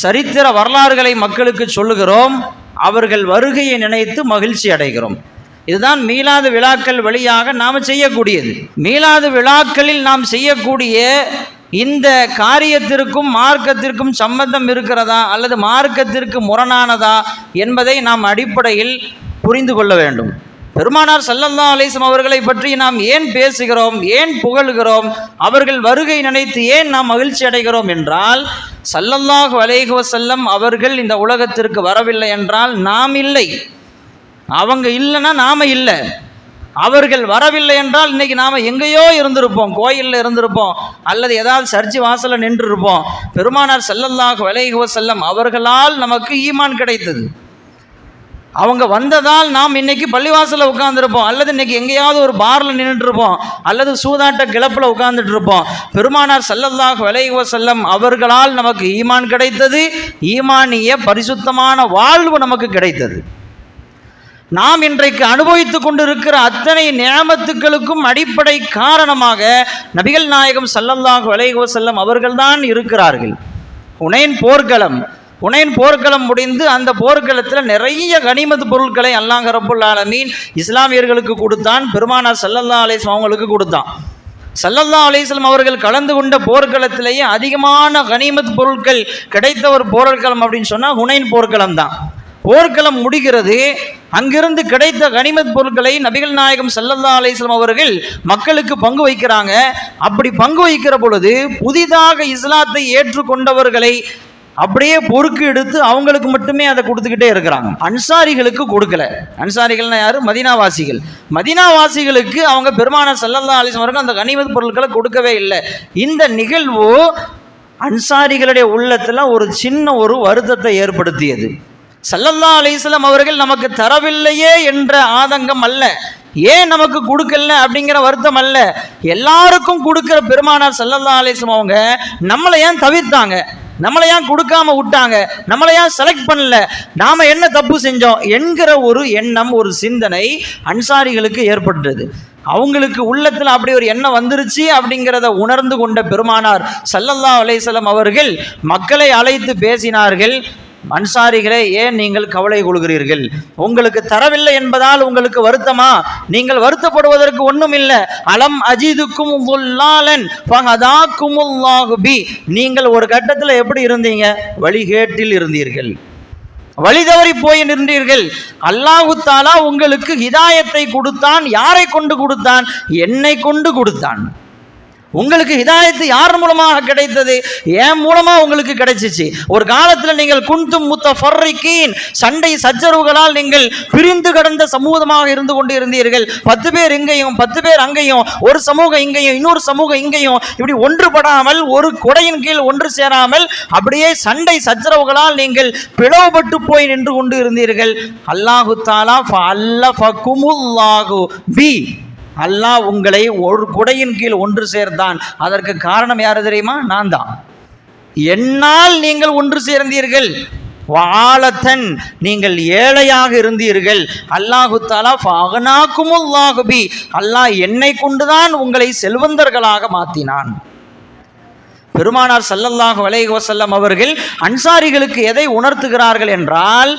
சரித்திர வரலாறுகளை மக்களுக்கு சொல்லுகிறோம். அவர்கள் வருகையை நினைத்து மகிழ்ச்சி அடைகிறோம். இதுதான் மீளாது விழாக்கள் வழியாக நாம் செய்யக்கூடியது. மீளாது விழாக்களில் நாம் செய்யக்கூடிய இந்த காரியத்திற்கும் மார்க்கத்திற்கும் சம்பந்தம் இருக்கிறதா அல்லது மார்க்கத்திற்கு முரணானதா என்பதை நாம் அடிப்படையில் புரிந்து கொள்ள வேண்டும். பெருமானார் சல்லல்லா அலிஸ்லாம் அவர்களை பற்றி நாம் ஏன் பேசுகிறோம்? ஏன் புகழ்கிறோம்? அவர்கள் வருகை நினைத்து ஏன் நாம் மகிழ்ச்சி அடைகிறோம் என்றால் சல்லல்லாஹு அலைஹி செல்லம் அவர்கள் இந்த உலகத்திற்கு வரவில்லை என்றால் நாம் இல்லை. அவங்க இல்லைன்னா நாம இல்லை. அவர்கள் வரவில்லை என்றால் இன்னைக்கு நாம் எங்கேயோ இருந்திருப்போம் கோயிலில் இருந்திருப்போம் அல்லது ஏதாவது சர்ச்சி வாசலில் நின்று இருப்போம் பெருமானார் செல்லல்லாஹு அலைஹி செல்லம் அவர்களால் நமக்கு ஈமான் கிடைத்தது. அவங்க வந்ததால் நாம் இன்னைக்கு பள்ளிவாசலில் உட்காந்துருப்போம் அல்லது இன்னைக்கு எங்கேயாவது ஒரு பாரில் நின்றுட்டுருப்போம் அல்லது சூதாட்ட கிளப்பில் உட்காந்துட்டு இருப்போம் பெருமானார் சல்லல்லாஹ் அலைஹி செல்லம் அவர்களால் நமக்கு ஈமான் கிடைத்தது. ஈமானிய பரிசுத்தமான வாழ்வு நமக்கு கிடைத்தது. நாம் இன்றைக்கு அனுபவித்து கொண்டிருக்கிற அத்தனை நியமத்துக்களுக்கும் அடிப்படை காரணமாக நபிகள் நாயகம் சல்லல்லாஹு அலைஹி செல்லம் அவர்கள்தான் இருக்கிறார்கள். உனையின் போர்க்களம் உனைன் போர்க்களம் முடிந்து அந்த போர்க்களத்தில் நிறைய கனிமது பொருட்களை அல்லாஹ் ரப்புல் ஆலமீன் இஸ்லாமியர்களுக்கு கொடுத்தான். பெருமானார் சல்லல்லா அலிஸ்லாம் அவங்களுக்கு கொடுத்தான். சல்லல்லா அலிஸ்லாம் அவர்கள் கலந்து கொண்ட போர்க்களத்திலேயே அதிகமான கனிமத் பொருட்கள் கிடைத்த ஒரு போர்க்களம் அப்படின்னு சொன்னால் ஹுனைன் போர்க்களம் தான். போர்க்களம் முடிகிறது அங்கிருந்து கிடைத்த கனிமத் பொருட்களை நபிகள் நாயகம் சல்லல்லா அலிஸ்லாம் அவர்கள் மக்களுக்கு பங்கு வைக்கிறாங்க. அப்படி பங்கு வைக்கிற பொழுது புதிதாக இஸ்லாத்தை ஏற்றுக்கொண்டவர்களை அப்படியே பொறுக்கு எடுத்து அவங்களுக்கு மட்டுமே அதை கொடுத்துக்கிட்டே இருக்கிறாங்க. அன்சாரிகளுக்கு கொடுக்கல. அன்சாரிகள்னா யாரு? மதினாவாசிகள். மதினாவாசிகளுக்கு அவங்க பெருமான செல்லல்லா அலிசம் அவர்கள் அந்த கனிமத் பொருட்களை கொடுக்கவே இல்லை. இந்த நிகழ்வு அன்சாரிகளுடைய உள்ளத்தில் ஒரு சின்ன ஒரு வருத்தத்தை ஏற்படுத்தியது. சல்லல்லா அலிஸ்லாம் அவர்கள் நமக்கு தரவில்லையே என்ற ஆதங்கம் அல்ல. ஏன் நமக்கு கொடுக்கல அப்படிங்கிற வருத்தம் அல்ல. எல்லாருக்கும் கொடுக்கிற பெருமானார் சல்லல்லா அலிஸ்லாம் அவங்க நம்மளை ஏன் தவிர்த்தாங்க? நம்மளை ஏன் கொடுக்காம விட்டாங்க? நம்மளை ஏன் செலக்ட் பண்ணல? நாம என்ன தப்பு செஞ்சோம்? என்கிற ஒரு எண்ணம் ஒரு சிந்தனை அன்சாரிகளுக்கு ஏற்பட்டது. அவங்களுக்கு உள்ளத்தில் அப்படி ஒரு எண்ணம் வந்துருச்சு அப்படிங்கிறத உணர்ந்து கொண்ட பெருமானார் சல்லல்லா அலைசலம் அவர்கள் மக்களை அழைத்து பேசினார்கள். அன்சாரிகளே ஏன் நீங்கள் கவலை கொள்கிறீர்கள்? உங்களுக்கு தரவில்லை என்பதால் உங்களுக்கு வருத்தமா? நீங்கள் வருத்தப்படுவதற்கு ஒன்றும் இல்லை அலம் அஜிதுக்கும் பி. நீங்கள் ஒரு கட்டத்தில் எப்படி இருந்தீங்க? வழிகேட்டில் இருந்தீர்கள். வழி தவறி போய் நின்றீர்கள். அல்லாஹு தாலா உங்களுக்கு ஹிதாயத்தை கொடுத்தான் யாரை கொண்டு கொடுத்தான்? என்னை கொண்டு கொடுத்தான். உங்களுக்கு ஹிதாயத்து யார் மூலமாக கிடைத்தது? என் மூலமா உங்களுக்கு கிடைச்சிச்சு? ஒரு காலத்தில் நீங்கள் குண்டும் முத்த ஃபர்ரிக்கீன் சண்டை சச்சரவுகளால் நீங்கள் பிரிந்து கடந்த சமூகமாக இருந்து கொண்டு இருந்தீர்கள் பத்து பேர் இங்கேயும் பத்து பேர் அங்கேயும் ஒரு சமூகம் இங்கேயும் இன்னொரு சமூகம் இங்கேயும் இப்படி ஒன்றுபடாமல் ஒரு குடையின் கீழ் ஒன்று சேராமல் அப்படியே சண்டை சச்சரவுகளால் நீங்கள் பிளவுபட்டு போய் நின்று கொண்டு இருந்தீர்கள் அல்லாஹு தாலா அல்ல பி. அல்லாஹ் உங்களை ஒரு குடையின் கீழ் ஒன்று சேர்த்தான் அதற்கு காரணம் யாரு தெரியுமா? நான் தான் என்னால் நீங்கள் ஒன்று சேர்ந்தீர்கள். வாழத்தன் நீங்கள் ஏழையாக இருந்தீர்கள். அல்லாஹு தாலா அல்லாஹ் என்னை கொண்டுதான் உங்களை செல்வந்தர்களாக மாற்றினான் பெருமானார் சல்லல்லாஹ் அலைஹி வஸல்லம் அவர்கள் அன்சாரிகளுக்கு எதை உணர்த்துகிறார்கள் என்றால்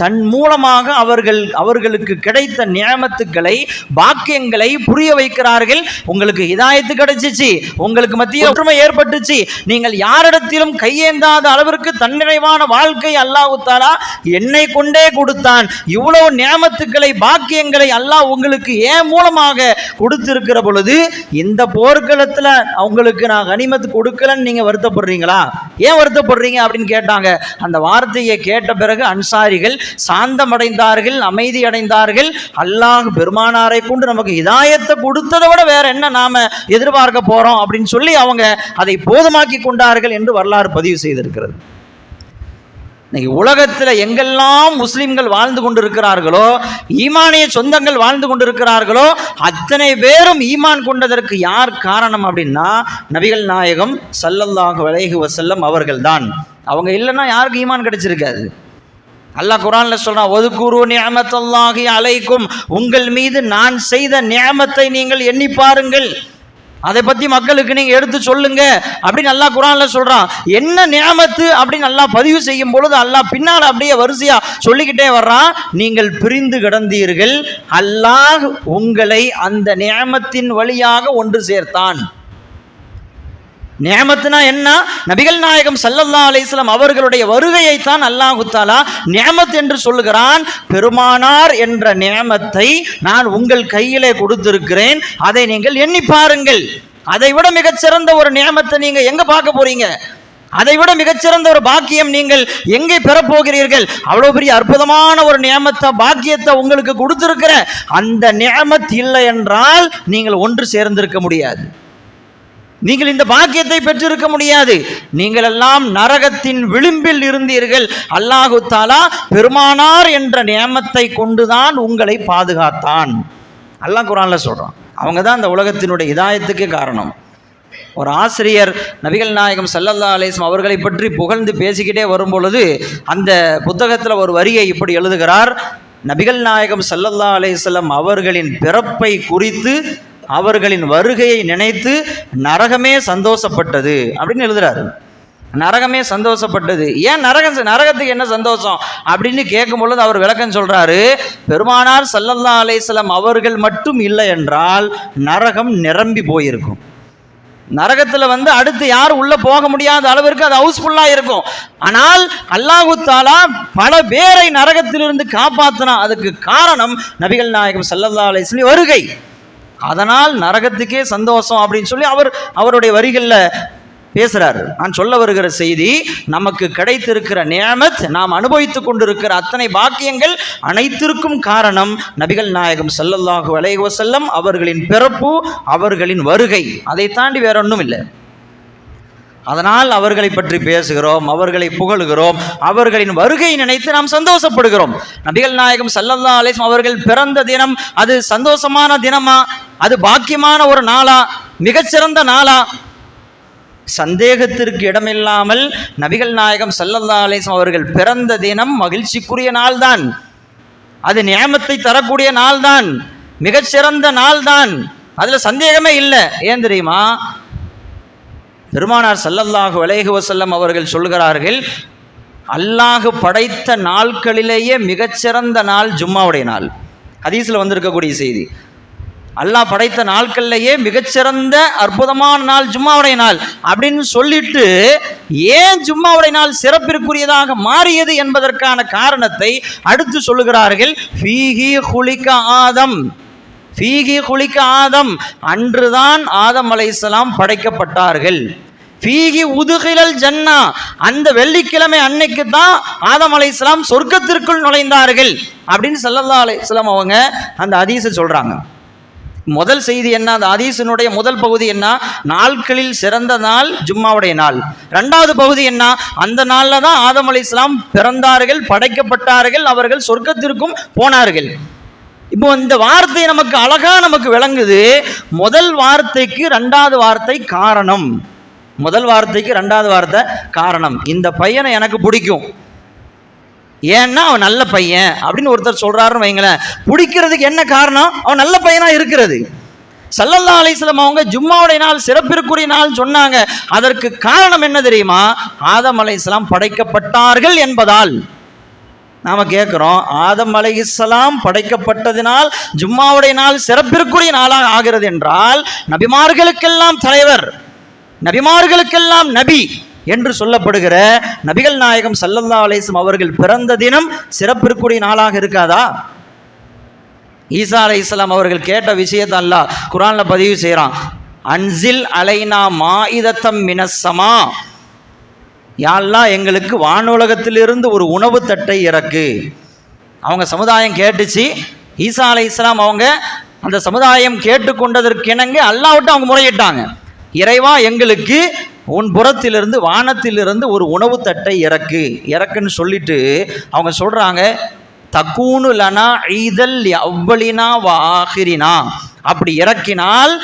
தன் மூலமாக அவர்கள் அவர்களுக்கு கிடைத்த நியமத்துக்களை பாக்கியங்களை புரிய வைக்கிறார்கள். உங்களுக்கு இதாயத்து கிடைச்சிச்சு. உங்களுக்கு மத்திய ஒற்றுமை ஏற்பட்டுச்சு. நீங்கள் யாரிடத்திலும் கையேந்தாத அளவிற்கு தன்னிறைவான வாழ்க்கை அல்லாஹ் தாலா என்னை கொண்டே கொடுத்தான். இவ்வளவு நியமத்துக்களை பாக்கியங்களை அல்லாஹ் உங்களுக்கு ஏன் மூலமாக கொடுத்திருக்கிற பொழுது இந்த போர்க்களத்தில் அவங்களுக்கு நான் கனிமத்து கொடுக்கலன்னு நீங்கள் வருத்தப்படுறீங்களா? ஏன் வருத்தப்படுறீங்க அப்படின்னு கேட்டாங்க. அந்த வார்த்தையை கேட்ட பிறகு அன்சாரிகள் சாந்தமடைந்தார்கள் அமைதி அடைந்தார்கள் அல்லாஹ் பெருமானாரை கொண்டு நமக்கு இதாயத்தை கொடுத்ததை விட வேற என்ன நாம எதிர்பார்க்க போறோம் அப்படின்னு சொல்லி அவங்க அதை போதுமாக்கி கொண்டார்கள் என்று வரலாறு பதிவு செய்திருக்கிறது. இன்னைக்கு உலகத்தில் எங்கெல்லாம் முஸ்லீம்கள் வாழ்ந்து கொண்டிருக்கிறார்களோ ஈமானிய சொந்தங்கள் வாழ்ந்து கொண்டிருக்கிறார்களோ அத்தனை பேரும் ஈமான் கொண்டதற்கு யார் காரணம் அப்படின்னா நபிகள் நாயகம் ஸல்லல்லாஹு அலைஹி அவர்கள் அவர்கள்தான். அவங்க இல்லைன்னா யாருக்கு ஈமான் கிடைச்சிருக்காது? அல்லாஹ் குரான்ல சொல்றான் ஒதுக்குரு நியமத்தல்லாகி அலைக்கும். உங்கள் மீது நான் செய்த நியமத்தை நீங்கள் எண்ணி பாருங்கள். அதை பத்தி மக்களுக்கு நீங்க எடுத்து சொல்லுங்க. அப்படின்னு நல்லா குரான்ல சொல்றான். என்ன நியமத்து அப்படின்னு நல்லா பதிவு செய்யும் பொழுது அல்லாஹ் பின்னால் அப்படியே வரிசையா சொல்லிக்கிட்டே வர்றான். நீங்கள் பிரிந்து கிடந்தீர்கள். அல்லாஹ் உங்களை அந்த நியமத்தின் வழியாக ஒன்று சேர்த்தான். நியமத்துனா என்ன? நபிகள் நாயகம் சல்லல்லா அலிஸ்லாம் அவர்களுடைய வருகையைத்தான் அல்லாஹு தாலா நியமத் என்று சொல்லுகிறான். பெருமானார் என்ற நியமத்தை நான் உங்கள் கையிலே கொடுத்திருக்கிறேன். அதை நீங்கள் எண்ணி பாருங்கள். அதை விட மிகச்சிறந்த ஒரு நியமத்தை நீங்க எங்க பார்க்க போறீங்க? அதை விட மிகச்சிறந்த ஒரு பாக்கியம் நீங்கள் எங்கே பெறப்போகிறீர்கள் அவ்வளவு பெரிய அற்புதமான ஒரு நியமத்தை பாக்கியத்தை உங்களுக்கு கொடுத்திருக்கிற அந்த நியமத் இல்லை என்றால் நீங்கள் ஒன்று சேர்ந்திருக்க முடியாது. நீங்கள் இந்த பாக்கியத்தை பெற்றிருக்க முடியாது. நீங்கள் எல்லாம் நரகத்தின் விளிம்பில் இருந்தீர்கள். அல்லாஹு தாலா பெருமானார் என்ற நியமத்தை கொண்டுதான் உங்களை பாதுகாத்தான். அல்லாஹ் குரான்ல சொல்றான். அவங்க தான் இந்த உலகத்தினுடைய இதாயத்துக்கு காரணம். ஒரு ஆசிரியர் நபிகள் நாயகம் சல்லல்லா அலிஸ்லாம் அவர்களை பற்றி புகழ்ந்து பேசிக்கிட்டே வரும் பொழுது அந்த புத்தகத்தில் ஒரு வரியை இப்படி எழுதுகிறார். நபிகள் நாயகம் சல்லல்லா அலேஸ்லம் அவர்களின் பிறப்பை குறித்து அவர்களின் வருகையை நினைத்து நரகமே சந்தோஷப்பட்டது அப்படின்னு எழுதுறாரு. நரகமே சந்தோஷப்பட்டது. ஏன் நரகம் நரகத்துக்கு என்ன சந்தோஷம்? அப்படின்னு கேட்கும் பொழுது அவர் விளக்கம் சொல்றாரு பெருமானார் சல்லல்லா அலிஸ்லாம் அவர்கள் மட்டும் இல்லை என்றால் நரகம் நிரம்பி போயிருக்கும். நரகத்தில் வந்து அடுத்து யாரும் உள்ளே போக முடியாத அளவிற்கு அது ஹவுஸ்ஃபுல்லாக இருக்கும். ஆனால் அல்லாஹு தாலா பல பேரை நரகத்திலிருந்து காப்பாற்றினா அதுக்கு காரணம் நபிகள் நாயகம் சல்லல்லா அலிஸ்லி வருகை. அதனால் நரகத்துக்கே சந்தோஷம் அப்படின்னு சொல்லி அவர் அவருடைய வரிகளில் பேசுகிறார் நான் சொல்ல வருகிற செய்தி நமக்கு கிடைத்திருக்கிற நியமத் நாம் அனுபவித்துக் கொண்டிருக்கிற அத்தனை பாக்கியங்கள் அனைத்திற்கும் காரணம் நபிகள் நாயகம் செல்லல்லாஹு அலைஹி அவர்களின் பிறப்பு அவர்களின் வருகை. அதை தாண்டி வேற ஒன்றும் இல்லை. அதனால் அவர்களை பற்றி பேசுகிறோம் அவர்களை புகழுகிறோம் அவர்களின் வருகை நினைத்து நாம் சந்தோஷப்படுகிறோம். நபிகள் நாயகம் சல்லல்லா அலிஸ்லாம் அவர்கள் பிறந்த தினம் அது சந்தோஷமான தினமா? அது பாக்கியமான ஒரு நாளா? மிகச்சிறந்த நாளா? சந்தேகத்திற்கு இடமில்லாமல் நபிகள் நாயகம் சல்லல்லா அலிஸ்லாம் அவர்கள் பிறந்த தினம் மகிழ்ச்சிக்குரிய நாள்தான். அது நியமத்தை தரக்கூடிய நாள்தான். மிகச்சிறந்த நாள்தான். அதில் சந்தேகமே இல்லை. ஏன் தெரியுமா? பெருமானார் சல்லல்லாஹு அலைஹி வசல்லம் அவர்கள் சொல்கிறார்கள் அல்லாஹ் படைத்த நாட்களிலேயே மிகச்சிறந்த நாள் ஜும்மாவுடைய நாள். ஹதீஸில் வந்திருக்கக்கூடிய செய்தி. அல்லாஹ் படைத்த நாட்கள்லேயே மிகச்சிறந்த அற்புதமான நாள் ஜும்மாவுடைய நாள். அப்படின்னு சொல்லிட்டு ஏன் ஜும்மாவுடைய நாள் சிறப்பிற்குரியதாக மாறியது என்பதற்கான காரணத்தை அடுத்து சொல்லுகிறார்கள் ஃபீஹி ஹுலிக ஆதம். ஃபீகி குளிக்க ஆதம். அன்றுதான் ஆதம் அலைசலாம் படைக்கப்பட்டார்கள். ஃபீகி உதுகிலல் ஜன்னா. அந்த வெள்ளிக்கிழமை அன்னைக்கு தான் ஆதம் அலைசலாம் சொர்க்கத்திற்குள் நுழைந்தார்கள். அப்படின்னு சல்லல்லா அலைசலாம் அவங்க அந்த அதீசை சொல்கிறாங்க முதல் செய்தி என்ன? அந்த அதீசனுடைய முதல் பகுதி என்ன? நாட்களில் சிறந்த நாள் ஜும்மாவுடைய நாள். ரெண்டாவது பகுதி என்ன? அந்த நாளில் தான் ஆதம் இஸ்லாம் பிறந்தார்கள் படைக்கப்பட்டார்கள் அவர்கள் சொர்க்கத்திற்கும் போனார்கள். இப்போ இந்த வார்த்தை நமக்கு அழகாக நமக்கு விளங்குது. முதல் வார்த்தைக்கு ரெண்டாவது வார்த்தை காரணம். முதல் வார்த்தைக்கு ரெண்டாவது வார்த்தை காரணம். இந்த பையனை எனக்கு பிடிக்கும். ஏன்னா அவன் நல்ல பையன் அப்படின்னு ஒருத்தர் சொல்கிறாருன்னு வைங்களேன். பிடிக்கிறதுக்கு என்ன காரணம்? அவன் நல்ல பையனாக இருக்கிறது. சல்லல்லா அலிஸ்லாம் அவங்க ஜும்மாவுடைய நாள் சிறப்பிற்குரிய நாள் சொன்னாங்க. அதற்கு காரணம் என்ன தெரியுமா? ஆதம் அலைஸ்லாம் படைக்கப்பட்டார்கள் என்பதால். நாம் கேட்குறோம் ஆதம் அலை இஸ்லாம் படைக்கப்பட்டதினால் ஜும்மாவுடைய நாள் சிறப்பிற்குரிய நாளாக ஆகிறது என்றால் நபிமார்களுக்கெல்லாம் தலைவர் நபிமார்களுக்கெல்லாம் நபி என்று சொல்லப்படுகிற நபிகள் நாயகம் சல்லல்லா அலேசம் அவர்கள் பிறந்த தினம் சிறப்பிற்குரிய நாளாக இருக்காதா? ஈசா அலை இஸ்லாம் அவர்கள் கேட்ட விஷயத்தை அல்லாஹ் குரானில் பதிவு செய்கிறான் அன்சில் அலைனா மா இதத்தம் மினசமா யாரெல்லாம் எங்களுக்கு வானுலகத்திலிருந்து ஒரு உணவு தட்டை இறக்கு. அவங்க சமுதாயம் கேட்டுச்சு. ஈசா அலை இஸ்லாம் அவங்க அந்த சமுதாயம் கேட்டுக்கொண்டதற்கிணங்க அல்லாவிட்டு அவங்க முறையிட்டாங்க. இறைவா எங்களுக்கு உன் புறத்திலிருந்து வானத்திலிருந்து ஒரு உணவு தட்டை இறக்கு. இறக்குன்னு சொல்லிட்டு அவங்க சொல்கிறாங்க தக்கூனு லனா ஈதல் அவ்வளினா வாகிரினா அப்படி இறக்கினால்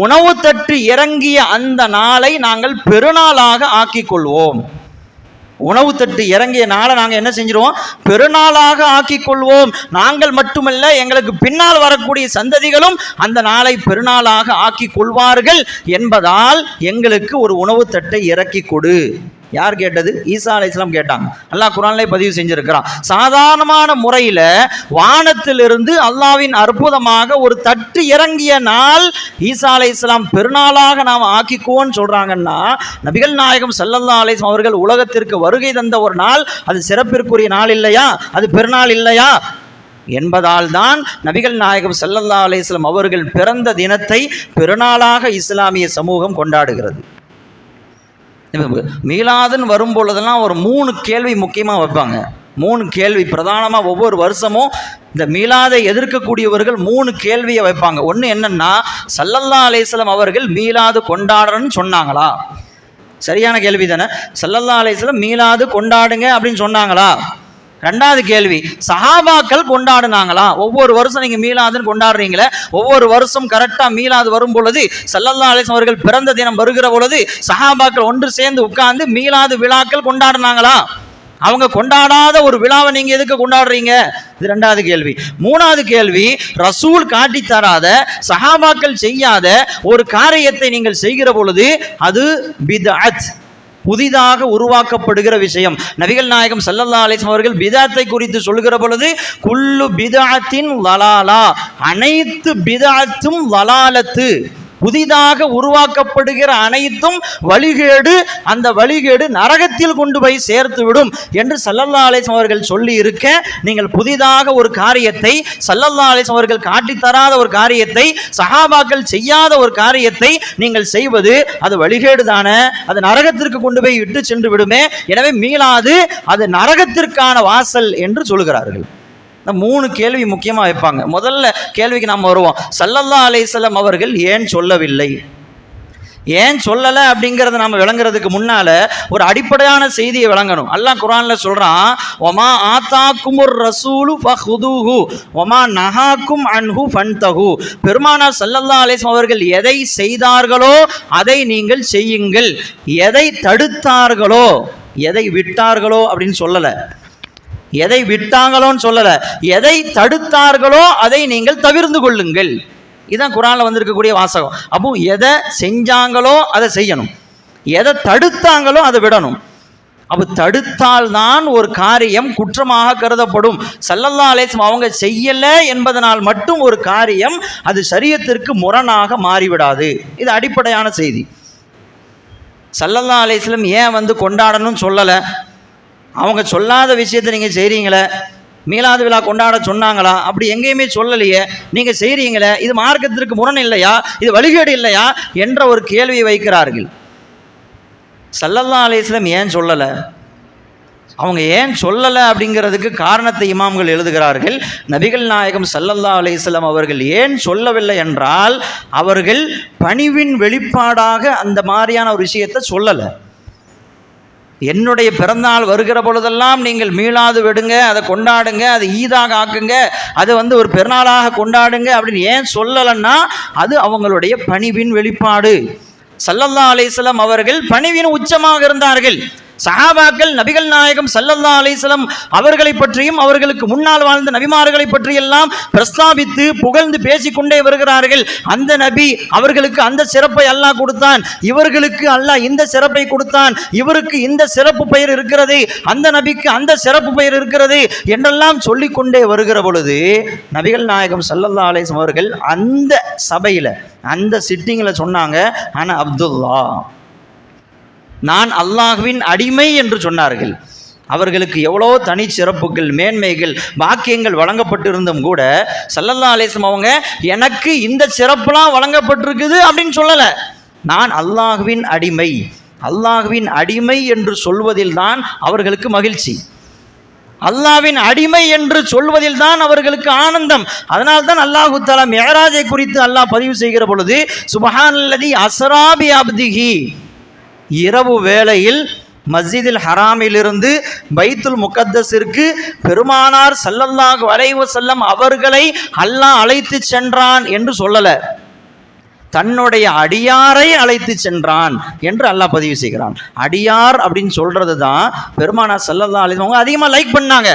உணவு தட்டு இறங்கிய அந்த நாளை நாங்கள் பெருநாளாக ஆக்கிக் கொள்வோம் உணவு தட்டு இறங்கிய நாளை நாங்கள் என்ன செஞ்சிருவோம்? பெருநாளாக ஆக்கிக் கொள்வோம் நாங்கள் மட்டுமல்ல எங்களுக்கு பின்னால் வரக்கூடிய சந்ததிகளும் அந்த நாளை பெருநாளாக ஆக்கிக் கொள்வார்கள் என்பதால் எங்களுக்கு ஒரு உணவு தட்டை இறக்கி கொடு. யார் கேட்டது? ஈசா அலி இஸ்லாம் கேட்டாங்க. அல்லாஹ் குரான்லே பதிவு செஞ்சிருக்கிறான். சாதாரணமான முறையில் வானத்திலிருந்து அல்லாவின் அற்புதமாக ஒரு தட்டு இறங்கிய நாள் ஈசா அலை இஸ்லாம் பெருநாளாக நாம் ஆக்கிக்குவோன்னு சொல்கிறாங்கன்னா நபிகள் நாயகம் சல்லல்லா அலிஸ்லாம் அவர்கள் உலகத்திற்கு வருகை தந்த ஒரு நாள் அது சிறப்பிற்குரிய நாள் இல்லையா? அது பெருநாள் இல்லையா? என்பதால் தான் நபிகள் நாயகம் சல்லல்லா அலிஸ்லாம் அவர்கள் பிறந்த தினத்தை பெருநாளாக இஸ்லாமிய சமூகம் கொண்டாடுகிறது. மீலாதுன்னு வரும் பொழுதெல்லாம் ஒரு மூணு கேள்வி முக்கியமாக வைப்பாங்க. மூணு கேள்வி. பிரதானமாக ஒவ்வொரு வருஷமும் இந்த மீலாதை எதிர்க்கக்கூடியவர்கள் மூணு கேள்வியை வைப்பாங்க. ஒன்று என்னென்னா சல்லல்லா அலேஸ்லம் அவர்கள் மீலாது கொண்டாடுறன்னு சொன்னாங்களா? சரியான கேள்வி தானே சல்லல்லா அலேஸ்லம் மீலாது கொண்டாடுங்க அப்படின்னு சொன்னாங்களா? ரெண்டாவது கேள்வி சஹாபாக்கள் கொண்டாடுனாங்களா? ஒவ்வொரு வருஷம் நீங்கள் மீலாதுன்னு கொண்டாடுறீங்களே ஒவ்வொரு வருஷம் கரெக்டாக மீலாது வரும் பொழுது சல்லல்லா அலிஸ்லாம் அவர்கள் பிறந்த தினம் வருகிற பொழுது சஹாபாக்கள் ஒன்று சேர்ந்து உட்கார்ந்து மீலாது விழாக்கள் கொண்டாடுனாங்களா? அவங்க கொண்டாடாத ஒரு விழாவை நீங்கள் எதுக்கு கொண்டாடுறீங்க? இது ரெண்டாவது கேள்வி. மூணாவது கேள்வி ரசூல் காட்டி தராத சஹாபாக்கள் செய்யாத ஒரு காரியத்தை நீங்கள் செய்கிற பொழுது அது பிதஅத். புதிதாக உருவாக்கப்படுகிற விஷயம். நபிகள் நாயகம் சல்லல்லா அலிஸ்லாம் அவர்கள் பிதாத்தை குறித்து சொல்கிற பொழுது குல்லு பிதாத்தின் லலாலா அனைத்து பிதாத்தும் லலாலத்து புதிதாக உருவாக்கப்படுகிற அனைத்தும் வழிகேடு அந்த வழிகேடு நரகத்தில் கொண்டு போய் சேர்த்து விடும் என்று சல்லல்லா அலிஸ்லாம் அவர்கள் சொல்லி இருக்க நீங்கள் புதிதாக ஒரு காரியத்தை சல்லல்லா அலிஸ்லாம் அவர்கள் காட்டித்தராத ஒரு காரியத்தை சஹாபாக்கள் செய்யாத ஒரு காரியத்தை நீங்கள் செய்வது அது வழிகேடு தானே அது நரகத்திற்கு கொண்டு போய் இட்டு சென்று விடுமே எனவே மீளாது அது நரகத்திற்கான வாசல் என்று சொல்கிறார்கள் இந்த மூணு கேள்வி முக்கியமாக வைப்பாங்க. முதல்ல கேள்விக்கு நாம் வருவோம். சல்லல்லா அலிசல்லம் அவர்கள் ஏன் சொல்லவில்லை? ஏன் சொல்லலை அப்படிங்கிறத நம்ம விளங்குறதுக்கு முன்னால் ஒரு அடிப்படையான செய்தியை விளங்கணும். அல்லாஹ் குரானில் சொல்கிறான் ஒமா ஆத்தாக்கும் ஒரு ரசூலு ஃபஹுதூஹு ஒமா நஹாக்கும் அன்ஹு ஃபன்தஹு. பெருமானார் சல்லல்லா அலிஸ்லாம் அவர்கள் எதை செய்தார்களோ அதை நீங்கள் செய்யுங்கள். எதை தடுத்தார்களோ எதை விட்டார்களோ அப்படின்னு சொல்லலை. எதை விட்டாங்களோன்னு சொல்லலை. எதை தடுத்தார்களோ அதை நீங்கள் தவிர்ந்து கொள்ளுங்கள். இதுதான் குரானில் வந்திருக்கக்கூடிய வாசகம். அப்போ எதை செஞ்சாங்களோ அதை செய்யணும். எதை தடுத்தாங்களோ அதை விடணும். அப்போ தடுத்தால்தான் ஒரு காரியம் குற்றமாக கருதப்படும். சல்லல்லா அலேசம் அவங்க செய்யலை என்பதனால் மட்டும் ஒரு காரியம் அது சரியத்திற்கு முரணாக மாறிவிடாது. இது அடிப்படையான செய்தி. சல்லல்லா அலேஸ்லம் ஏன் வந்து கொண்டாடணும்னு சொல்லலை? அவங்க சொல்லாத விஷயத்தை நீங்கள் செய்கிறீங்களே மீளாது விழா கொண்டாட சொன்னாங்களா? அப்படி எங்கேயுமே சொல்லலையே. நீங்கள் செய்கிறீங்களே இது மார்க்கத்திற்கு முரண் இல்லையா? இது வழிகேடு இல்லையா? என்ற ஒரு கேள்வியை வைக்கிறார்கள். சல்லல்லா அலிஸ்லம் ஏன் சொல்லலை? அவங்க ஏன் சொல்லலை அப்படிங்கிறதுக்கு காரணத்தை இமாம்கள் எழுதுகிறார்கள். நபிகள் நாயகம் சல்லல்லா அலிஸ்லாம் அவர்கள் ஏன் சொல்லவில்லை என்றால் அவர்கள் பணிவின் வெளிப்பாடாக அந்த மாதிரியான ஒரு விஷயத்தை சொல்லலை. என்னுடைய பிறந்தநாள் வருகிற பொழுதெல்லாம் நீங்கள் மீளாது விடுங்க அதை கொண்டாடுங்க அதை ஈதாக ஆக்குங்க அதை வந்து ஒரு பெருநாளாக கொண்டாடுங்க அப்படின்னு ஏன் சொல்லலைன்னா அது அவங்களுடைய பணிவின் வெளிப்பாடு. சல்லல்லா அலிஸ்லாம் அவர்கள் பணிவின் உச்சமாக இருந்தார்கள். சஹாபாக்கள் நபிகள் நாயகம் சல்லல்லா அலிஸ்லம் அவர்களை பற்றியும் அவர்களுக்கு முன்னால் வாழ்ந்த நபிமார்களை பற்றியெல்லாம் பிரஸ்தாபித்து புகழ்ந்து பேசிக்கொண்டே வருகிறார்கள். அந்த நபி அவர்களுக்கு அந்த சிறப்பை அல்லாஹ் கொடுத்தான். இவர்களுக்கு அல்லாஹ் இந்த சிறப்பை கொடுத்தான். இவருக்கு இந்த சிறப்பு பெயர் இருக்கிறது. அந்த நபிக்கு அந்த சிறப்பு பெயர் இருக்கிறது என்றெல்லாம் சொல்லிக்கொண்டே வருகிற பொழுது நபிகள் நாயகம் சல்லல்லா அலிஸ்லம் அவர்கள் அந்த சபையில் அந்த சிட்டிங்கில் சொன்னாங்க ஆனால் அப்துல்லா. நான் அல்லாஹ்வின் அடிமை என்று சொன்னார்கள். அவர்களுக்கு எவ்வளோ தனி சிறப்புகள் மேன்மைகள் பாக்கியங்கள் வழங்கப்பட்டிருந்தும் கூட சல்லல்லா அலேசம் அவங்க எனக்கு இந்த சிறப்புலாம் வழங்கப்பட்டிருக்குது அப்படின்னு சொல்லலை. நான் அல்லாஹ்வின் அடிமை. அல்லாஹ்வின் அடிமை என்று சொல்வதில் தான் அவர்களுக்கு மகிழ்ச்சி. அல்லாவின் அடிமை என்று சொல்வதில் தான் அவர்களுக்கு ஆனந்தம். அதனால் தான் அல்லாஹு தலா மேராஜை குறித்து அல்லாஹ் பதிவு செய்கிற பொழுது சுபஹானல்லதி அசராபி அப்திஹி இரவு வேளையில் மஸ்ஜிதில் ஹராமிலிருந்து பைத்துல் முகத்தஸிற்கு பெருமானார் சல்லல்லாஹ் வரைவு செல்லம் அவர்களை அல்லாஹ் அழைத்து சென்றான் என்று சொல்லலை. தன்னுடைய அடியாரை அழைத்து சென்றான் என்று அல்லாஹ் பதிவு செய்கிறான். அடியார் அப்படின்னு சொல்றது தான் பெருமானா சல்லல்லா அலிஸ் அவங்க அதிகமாக லைக் பண்ணாங்க.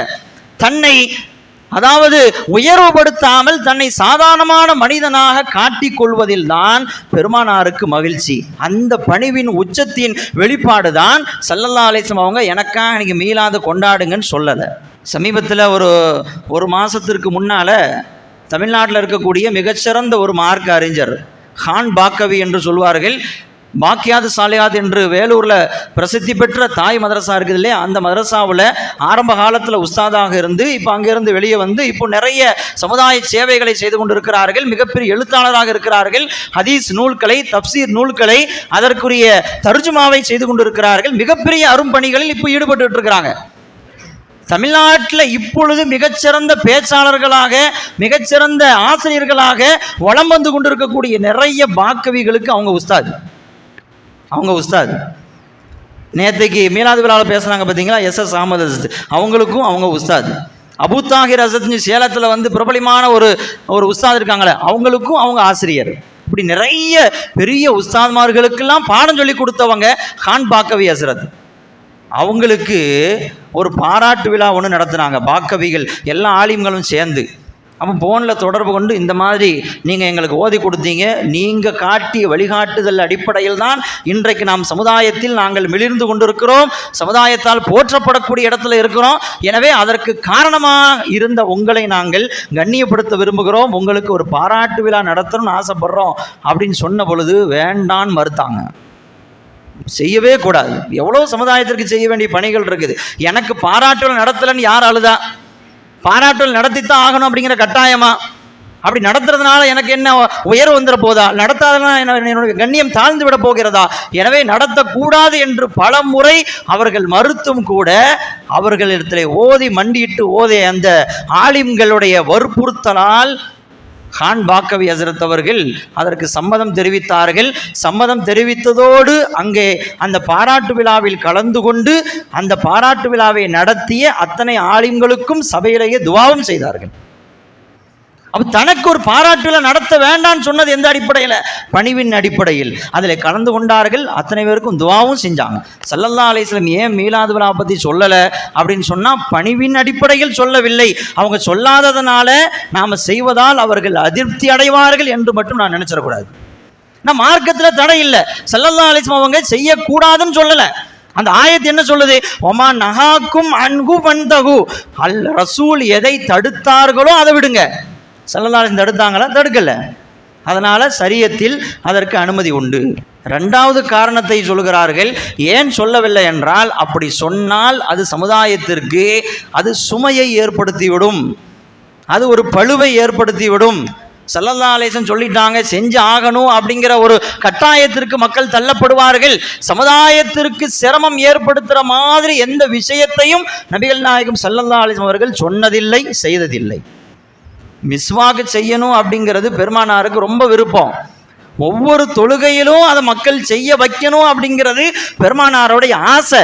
தன்னை அதாவது உயர்வுபடுத்தாமல் தன்னை சாதாரணமான மனிதனாக காட்டிக் கொள்வதில் தான் பெருமானாருக்கு மகிழ்ச்சி. அந்த பணிவின் உச்சத்தின் வெளிப்பாடு தான் சல்லல்லா அலிஸ்லாம் அவங்க எனக்காக இன்னைக்கு மீளாது கொண்டாடுங்கன்னு சொல்லலை. சமீபத்தில் ஒரு ஒரு மாதத்திற்கு முன்னால் தமிழ்நாட்டில் இருக்கக்கூடிய மிகச்சிறந்த ஒரு மார்க் அறிஞர் ஹான் பாக்கவி என்று சொல்வார்கள் பாக்கியாது சாலையாது என்று வேலூரில் பிரசித்தி பெற்ற தாய் மதரசா இருக்குது இல்லையா? அந்த மதரசாவில் ஆரம்ப காலத்தில் உஸ்தாதாக இருந்து இப்போ அங்கேருந்து வெளியே வந்து இப்போ நிறைய சமுதாய சேவைகளை செய்து கொண்டிருக்கிறார்கள். மிகப்பெரிய எழுத்தாளராக இருக்கிறார்கள். ஹதீஸ் நூல்களை தப்சீர் நூல்களை அதற்குரிய தர்ஜுமாவை செய்து கொண்டிருக்கிறார்கள். மிகப்பெரிய அரும்பணிகளில் இப்போ ஈடுபட்டு இருக்கிறாங்க. தமிழ்நாட்டில் இப்பொழுது மிகச்சிறந்த பேச்சாளர்களாக மிகச்சிறந்த ஆசிரியர்களாக வளம் வந்து கொண்டிருக்கக்கூடிய நிறைய பாக்கவிகளுக்கு அவங்க உஸ்தாது. அவங்க உஸ்தாது. நேற்றைக்கு மீலாது விழாவில் பேசுனாங்க பார்த்தீங்களா எஸ் எஸ் அகமது அசத் அவங்களுக்கும் அவங்க உஸ்தாது. அபுத்தாகிர் அசத்னு சேலத்தில் வந்து பிரபலமான ஒரு ஒரு உஸ்தாத் இருக்காங்களே அவங்களுக்கும் அவங்க ஆசிரியர். இப்படி நிறைய பெரிய உஸ்தாத்மார்களுக்கெல்லாம் பாடம் சொல்லி கொடுத்தவங்க ஹான் பாக்கவி அசரத் அவங்களுக்கு ஒரு பாராட்டு விழா ஒன்று நடத்துனாங்க. பாக்கவிகள் எல்லா ஆலிம்களும் சேர்ந்து. அப்போ ஃபோனில் தொடர்பு கொண்டு இந்த மாதிரி நீங்கள் எங்களுக்கு ஓதி கொடுத்தீங்க. நீங்கள் காட்டிய வழிகாட்டுதல் அடிப்படையில் தான் இன்றைக்கு நாம் சமுதாயத்தில் நாங்கள் மிளிர்ந்து கொண்டிருக்கிறோம். சமுதாயத்தால் போற்றப்படக்கூடிய இடத்துல இருக்கிறோம். எனவே அதற்கு காரணமாக இருந்த உங்களை நாங்கள் கண்ணியப்படுத்த விரும்புகிறோம். உங்களுக்கு ஒரு பாராட்டு விழா நடத்தணும்னு ஆசைப்படுறோம் அப்படின்னு சொன்ன பொழுது வேண்டான்னு மறுத்தாங்க. செய்யவே கூடாது. எவ்வளோ சமுதாயத்திற்கு செய்ய வேண்டிய பணிகள் இருக்குது. எனக்கு பாராட்டுகள் நடத்தலைன்னு யார் அழுதா? பாராட்டல் நடத்தித்தான் ஆகணும் அப்படிங்கிற கட்டாயமா? அப்படி நடத்துறதுனால எனக்கு என்ன உயர்வு வந்துட போதா? நடத்தாதனா என்ன என்னுடைய கண்ணியம் தாழ்ந்து விட போகிறதா? எனவே நடத்தக்கூடாது என்று பல முறை அவர்கள் மறுத்தும் கூட அவர்களிடத்தில் ஓதி மண்டியிட்டு ஓதிய அந்த ஆலிம்களுடைய வற்புறுத்தலால் ஹான் பாக்கவி ஹசரத் அவர்கள் அதற்கு சம்மதம் தெரிவித்தார்கள். சம்மதம் தெரிவித்ததோடு அங்கே அந்த பாராட்டு விழாவில் கலந்து கொண்டு அந்த பாராட்டு விழாவை நடத்திய அத்தனை ஆலிம்களுக்கும் சபையிலேயே துவாவும் செய்தார்கள். அப்போ தனக்கு ஒரு பாராட்டு நடத்த வேண்டாம்னு சொன்னது எந்த அடிப்படையில்? பணிவின் அடிப்படையில். அதில் கலந்து கொண்டார்கள். அத்தனை பேருக்கும் துவாவும் செஞ்சாங்க. சல்லல்லா அலிஸ்லம் ஏன் மீலாது விழா பற்றி சொல்லலை? அப்படின்னு சொன்னால் பணிவின் அடிப்படையில் சொல்லவில்லை. அவங்க சொல்லாததுனால நாம் செய்வதால் அவர்கள் அதிருப்தி அடைவார்கள் என்று மட்டும் நான் நினச்சிடக்கூடாது. நான் மார்க்கத்தில் தடை இல்லை. சல்லல்லா அலிஸ்லம் அவங்க செய்யக்கூடாதுன்னு சொல்லலை. அந்த ஆயத்து என்ன சொல்லுது? ஒமா நகாக்கும் அன்கு வந்தகு அல் ரசூல் எதை தடுத்தார்களோ அதை விடுங்க. சல்லல்லாஹு தடுத்தாங்களா தடுக்கலை அதனால் சரியத்தில் அதற்கு அனுமதி உண்டு. ரெண்டாவது காரணத்தை சொல்கிறார்கள் ஏன் சொல்லவில்லை என்றால் அப்படி சொன்னால் அது சமுதாயத்திற்கு அது சுமையை ஏற்படுத்திவிடும். அது ஒரு பழுவை ஏற்படுத்திவிடும். சல்லல்லா அலேசன் சொல்லிட்டாங்க செஞ்சு ஆகணும் அப்படிங்கிற ஒரு கட்டாயத்திற்கு மக்கள் தள்ளப்படுவார்கள். சமுதாயத்திற்கு சிரமம் ஏற்படுத்துகிற மாதிரி எந்த விஷயத்தையும் நபிகள் நாயகம் சல்லல்லா அலிஸ்லாம் அவர்கள் சொன்னதில்லை செய்ததில்லை. மிஸ்வாக்கு செய்யணும் அப்படிங்கிறது பெருமானாருக்கு ரொம்ப விருப்பம். ஒவ்வொரு தொழுகையிலும் அதை மக்கள் செய்ய வைக்கணும் அப்படிங்கிறது பெருமானாரோடைய ஆசை.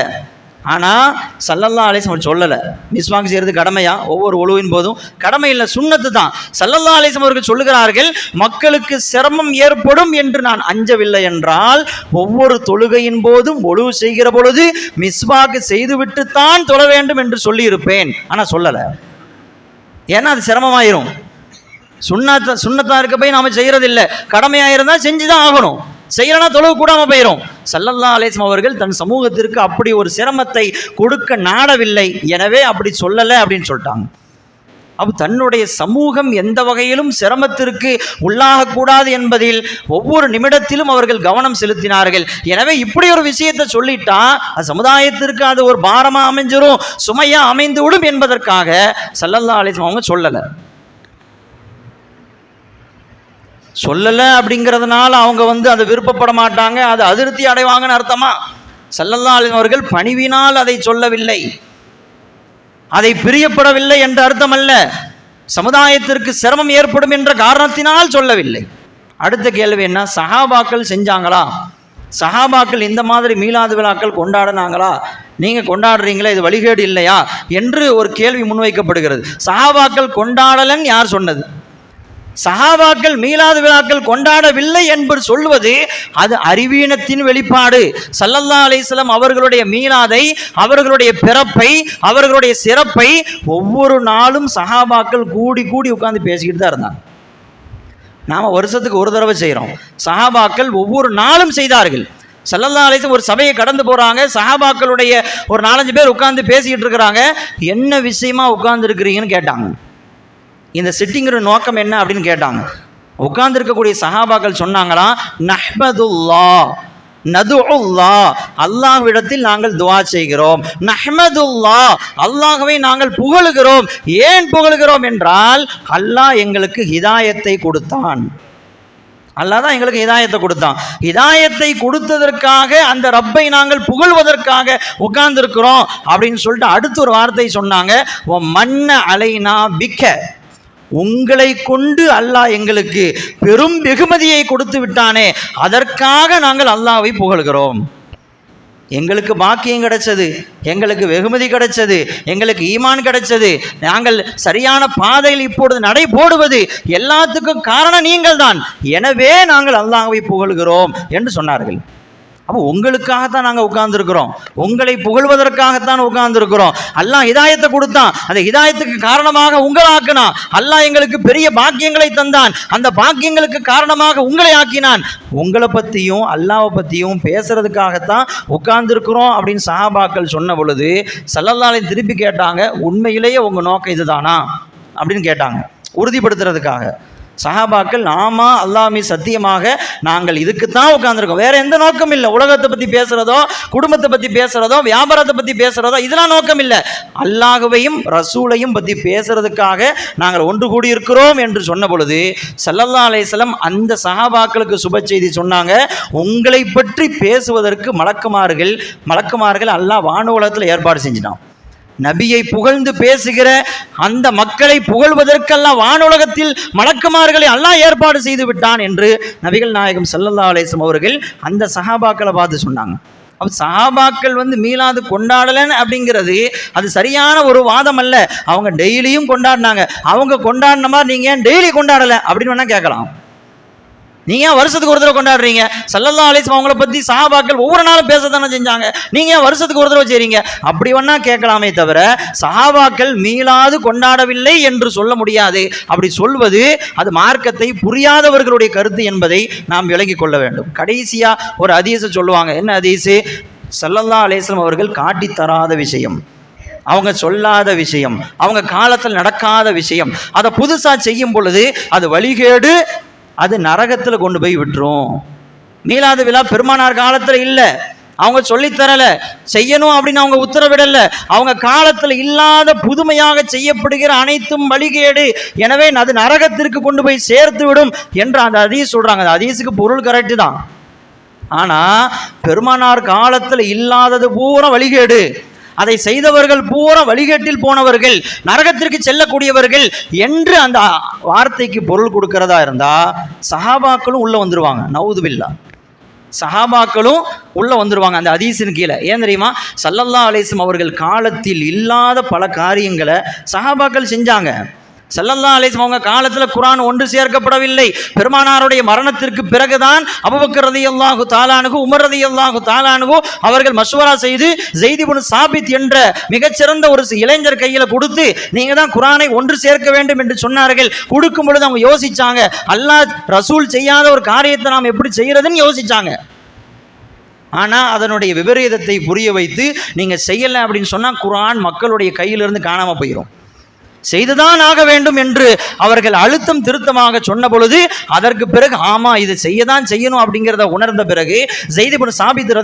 ஆனால் சல்லல்லா அலிஸ்லம் சொல்லலை. மிஸ்வாங்க செய்கிறது கடமையா? ஒவ்வொரு ஒழுவின் போதும். கடமை இல்லை சுண்ணத்து தான். சல்லல்லா அலிஸ்லம் அவர்கள் சொல்லுகிறார்கள் மக்களுக்கு சிரமம் ஏற்படும் என்று நான் அஞ்சவில்லை என்றால் ஒவ்வொரு தொழுகையின் போதும் ஒழுவு செய்கிற பொழுது மிஸ்வாக்கு செய்துவிட்டுத்தான் தொழ வேண்டும் என்று சொல்லியிருப்பேன். ஆனால் சொல்லலை. ஏன்னா அது சிரமமாயிரும். சுண்ணாத்த சுண்ணத்தா இருக்க போய் நாம செய்கிறதில்ல கடமையாக இருந்தால் செஞ்சு தான் ஆகணும். செய்யலனா தொழுவு கூடாம போயிடும் சல்லல்லா அலேஸ்லம் அவர்கள் தன் சமூகத்திற்கு அப்படி ஒரு சிரமத்தை கொடுக்க நாடவில்லை. எனவே அப்படி சொல்லலை அப்படின்னு சொல்லிட்டாங்க. அப்போ தன்னுடைய சமூகம் எந்த வகையிலும் சிரமத்திற்கு உள்ளாகக்கூடாது என்பதில் ஒவ்வொரு நிமிடத்திலும் அவர்கள் கவனம் செலுத்தினார்கள். எனவே இப்படி ஒரு விஷயத்தை சொல்லிட்டா அது சமுதாயத்திற்கு அது ஒரு பாரமாக அமைஞ்சிரும் சுமையாக அமைந்து விடும் என்பதற்காக சல்லல்லா அலிஸ்லாம் அவங்க சொல்லலை. சொல்லலை அப்படிங்கிறதுனால அவங்க வந்து அதை விருப்பப்பட மாட்டாங்க அது அதிருப்தி அடைவாங்கன்னு அர்த்தமா? சல்லல்லா அலிஸ்லாம் அவர்கள் பணிவினால் அதை சொல்லவில்லை. அதை பிரியப்படவில்லை என்ற அர்த்தம் அல்ல சமுதாயத்திற்கு சிரமம் ஏற்படும் என்ற காரணத்தினால் சொல்லவில்லை. அடுத்த கேள்வி என்ன? சஹாபாக்கள் செஞ்சாங்களா? சஹாபாக்கள் இந்த மாதிரி மீளாது விழாக்கள் கொண்டாடினாங்களா? நீங்கள் கொண்டாடுறீங்களா? இது வழிகேடு இல்லையா? என்று ஒரு கேள்வி முன்வைக்கப்படுகிறது. சஹாபாக்கள் கொண்டாடலன்னு யார் சொன்னது? சஹாபாக்கள் மீலாது விழாக்கள் கொண்டாடவில்லை என்பது சொல்வது அது அறிவீனத்தின் வெளிப்பாடு. சல்லல்லா அலிஸ்லாம் அவர்களுடைய மீலாதை அவர்களுடைய பிறப்பை அவர்களுடைய சிறப்பை ஒவ்வொரு நாளும் சஹாபாக்கள் கூடி கூடி உட்காந்து பேசிக்கிட்டு தான் இருந்தாங்க. நாம் வருஷத்துக்கு ஒரு தடவை செய்கிறோம் சஹாபாக்கள் ஒவ்வொரு நாளும் செய்தார்கள். சல்லல்லா அலிஸ்லம் ஒரு சபையை கடந்து போகிறாங்க சஹாபாக்களுடைய ஒரு நாலஞ்சு பேர் உட்காந்து பேசிக்கிட்டு இருக்கிறாங்க. என்ன விஷயமா உட்காந்துருக்கிறீங்கன்னு கேட்டாங்க. இந்த சிட்டிங்கிற நோக்கம் என்ன அப்படின்னு கேட்டாங்க. உட்கார்ந்துருக்கக்கூடிய சஹாபாக்கள் சொன்னாங்களாம் நஹ்மதுல்லா நதுல்லா அல்லாஹ்விடத்தில் நாங்கள் துவா செய்கிறோம். நஹ்மதுல்லா அல்லாஹ்வை நாங்கள் புகழுகிறோம். ஏன் புகழுகிறோம் என்றால் அல்லாஹ் எங்களுக்கு ஹிதாயத்தை கொடுத்தான். அல்லாஹ் தான் எங்களுக்கு ஹிதாயத்தை கொடுத்தான். ஹிதாயத்தை கொடுத்ததற்காக அந்த ரப்பை நாங்கள் புகழ்வதற்காக உட்கார்ந்துருக்கிறோம். அப்படின்னு சொல்லிட்டு அடுத்து ஒரு வார்த்தை சொன்னாங்க "வ மன்ன அலைனா பிக்க. உங்களை கொண்டு அல்லாஹ் எங்களுக்கு பெரும் வெகுமதியை கொடுத்து விட்டானே அதற்காக நாங்கள் அல்லாவை புகழ்கிறோம். எங்களுக்கு பாக்கியம் கிடைச்சது எங்களுக்கு வெகுமதி கிடைச்சது எங்களுக்கு ஈமான் கிடைச்சது நாங்கள் சரியான பாதையில் இப்பொழுது நடை போடுவது எல்லாத்துக்கும் காரணம் நீங்கள் தான் எனவே நாங்கள் அல்லாஹ்வை புகழ்கிறோம் என்று சொன்னார்கள். அப்போ உங்களுக்காகத்தான் நாங்கள் உட்கார்ந்துருக்கிறோம். உங்களை புகழ்வதற்காகத்தான் உட்கார்ந்துருக்கிறோம். அல்லாஹ் இதாயத்தை கொடுத்தான். அந்த இதாயத்துக்கு காரணமாக உங்களை ஆக்கினா அல்லாஹ் எங்களுக்கு பெரிய பாக்கியங்களை தந்தான். அந்த பாக்கியங்களுக்கு காரணமாக உங்களை ஆக்கினான். உங்களை பற்றியும் அல்லாவை பற்றியும் பேசுறதுக்காகத்தான் உட்கார்ந்துருக்குறோம் அப்படின்னு சஹாபாக்கள் சொன்ன பொழுது சல்லல்லாலை திருப்பி கேட்டாங்க உண்மையிலேயே உங்கள் நோக்கம் இதுதானா? அப்படின்னு கேட்டாங்க. உறுதிப்படுத்துறதுக்காக. சஹாபாக்கள் நாமா அல்லாமி சத்தியமாக நாங்கள் இதுக்கு தான் உட்காந்துருக்கோம் வேற எந்த நோக்கம் இல்லை. உலகத்தை பற்றி பேசுறதோ குடும்பத்தை பற்றி பேசுறதோ வியாபாரத்தை பற்றி பேசுறதோ இதெல்லாம் நோக்கம் இல்லை. அல்லாகவையும் ரசூலையும் பற்றி பேசுறதுக்காக நாங்கள் ஒன்று கூடியிருக்கிறோம் என்று சொன்ன பொழுது சல்லல்லா அலையம் அந்த சஹாபாக்களுக்கு சுப செய்தி சொன்னாங்க உங்களை பற்றி பேசுவதற்கு மலக்குமார்கள் மலக்குமார்கள் அல்லாஹ் வானுலகத்தில் ஏற்பாடு செஞ்சிட்டான். நபியை புகழ்ந்து பேசுகிற அந்த மக்களை புகழ்வதற்கெல்லாம் வானுலகத்தில் மலக்குமார்களை அல்லாஹ் ஏற்பாடு செய்து விட்டான் என்று நபிகள் நாயகம் சல்லல்லா அலேசம் அவர்கள் அந்த சஹாபாக்களை பார்த்து சொன்னாங்க. அப்போ சஹாபாக்கள் வந்து மீளாது கொண்டாடலன்னு அப்படிங்கிறது அது சரியான ஒரு வாதம் அல்ல. அவங்க டெய்லியும் கொண்டாடினாங்க. அவங்க கொண்டாடின மாதிரி நீங்கள் ஏன் டெய்லி கொண்டாடலை? அப்படின்னு வேணால் கேட்கலாம். நீங்கள் ஏன் வருஷத்துக்கு ஒரு தடவை கொண்டாடுறீங்க? சல்லல்லா அலிஸ்லாம் அவங்கள பத்தி சஹாபாக்கள் ஒவ்வொரு நாளும் பேச தானே செஞ்சாங்க. நீங்க ஏன் வருஷத்துக்கு ஒரு தடவை செய்றீங்க? அப்படி வேணா கேட்கலாமே தவிர சஹாபாக்கள் மீளாது கொண்டாடவில்லை என்று சொல்ல முடியாது. அப்படி சொல்வது அது மார்க்கத்தை புரியாதவர்களுடைய கருத்து என்பதை நாம் விளங்கிக் கொள்ள வேண்டும். கடைசியா ஒரு அதீச சொல்லுவாங்க. என்ன அதீசு சல்லல்லா அலிஸ்லாம் அவர்கள் காட்டித்தராத விஷயம். அவங்க சொல்லாத விஷயம். அவங்க காலத்தில் நடக்காத விஷயம். அதை புதுசாக செய்யும் பொழுது அது வழிகேடு அது நரகத்தில் கொண்டு போய் விட்டுரும். மீளாத விழா பெருமானார் காலத்தில் இல்லை. அவங்க சொல்லித்தரலை செய்யணும் அப்படின்னு அவங்க உத்தரவிடலை. அவங்க காலத்தில் இல்லாத புதுமையாக செய்யப்படுகிற அனைத்தும் வழிகேடு. எனவே அது நரகத்திற்கு கொண்டு போய் சேர்த்து விடும் என்று அந்த அதீஸ் சொல்கிறாங்க அந்த அதீஸுக்கு பொருள் கரெக்டு தான். ஆனால் பெருமானார் காலத்தில் இல்லாதது பூரா வழிகேடு. அதை செய்தவர்கள் பூரா வழிகேட்டில் போனவர்கள் நரகத்திற்கு செல்லக்கூடியவர்கள் என்று அந்த வார்த்தைக்கு பொருள் கொடுக்கிறதா இருந்தால் சஹாபாக்களும் உள்ள வந்துருவாங்க. நவுதுபில்லா சஹாபாக்களும் உள்ளே வந்துடுவாங்க அந்த அதீசின் கீழே. ஏன் தெரியுமா? சல்லல்லா அலேசம் அவர்கள் காலத்தில் இல்லாத பல காரியங்களை சஹாபாக்கள் செஞ்சாங்க. செல்லல்லா அலிஸ் அவங்க காலத்தில் குரான் ஒன்று சேர்க்கப்படவில்லை. பெருமானாருடைய மரணத்திற்கு பிறகுதான் அபுபக்கர் ரதி அல்லாஹு தாலானுகு உமர் ரதி அல்லாஹு தாலானுகு அவர்கள் மசுவரா செய்து ஜெய்திபுன் சாபித் என்ற மிகச்சிறந்த ஒரு இளைஞர் கையில் கொடுத்து நீங்கள் தான் குரானை ஒன்று சேர்க்க வேண்டும் என்று சொன்னார்கள். கொடுக்கும் பொழுது அவங்க யோசிச்சாங்க அல்லாஹ் ரசூல் செய்யாத ஒரு காரியத்தை நாம் எப்படி செய்யறதுன்னு யோசிச்சாங்க. ஆனால் அதனுடைய விபரீதத்தை புரிய வைத்து நீங்கள் செய்யலை அப்படின்னு சொன்னால் குரான் மக்களுடைய கையிலிருந்து காணாமல் போயிடும் செய்துதான் ஆக வேண்டும் என்று அவர்கள் அழுத்தம் திருத்தமாக சொன்ன பொழுது அதற்கு பிறகு ஆமா இது செய்யதான் செய்யணும் அப்படிங்கிறத உணர்ந்த பிறகு செய்தி சாபித்